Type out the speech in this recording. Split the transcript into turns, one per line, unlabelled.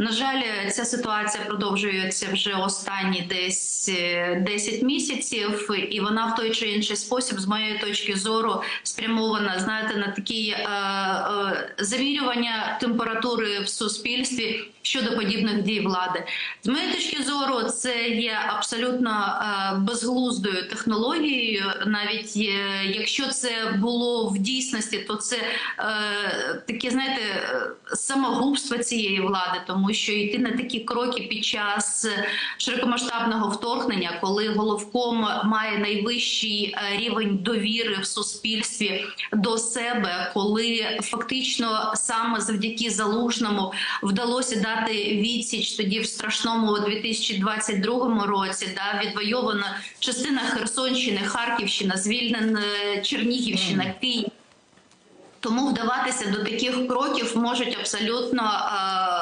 На жаль, ця ситуація продовжується вже останні десь е, 10 місяців, і вона в той чи інший спосіб, з моєї точки зору, спрямована знаєте на такі е, е, замірювання температури в суспільстві щодо подібних дій влади. З моєї точки зору, це є абсолютно е, безглуздою технологією. Навіть е, якщо це було в дійсності, то це е, таке, знаєте, е, самогубство цієї влади, тому що йти на такі кроки під час е, широкомасштабного вторгнення, коли головком має найвищий е, рівень довіри в суспільстві до себе, коли фактично саме завдяки залужному вдалося дати відсіч тоді в страшному 2022 році, да відвойована частина Херсонщини, Харківщина, звільнена Чернігівщина, Київ. Тому вдаватися до таких кроків можуть абсолютно е,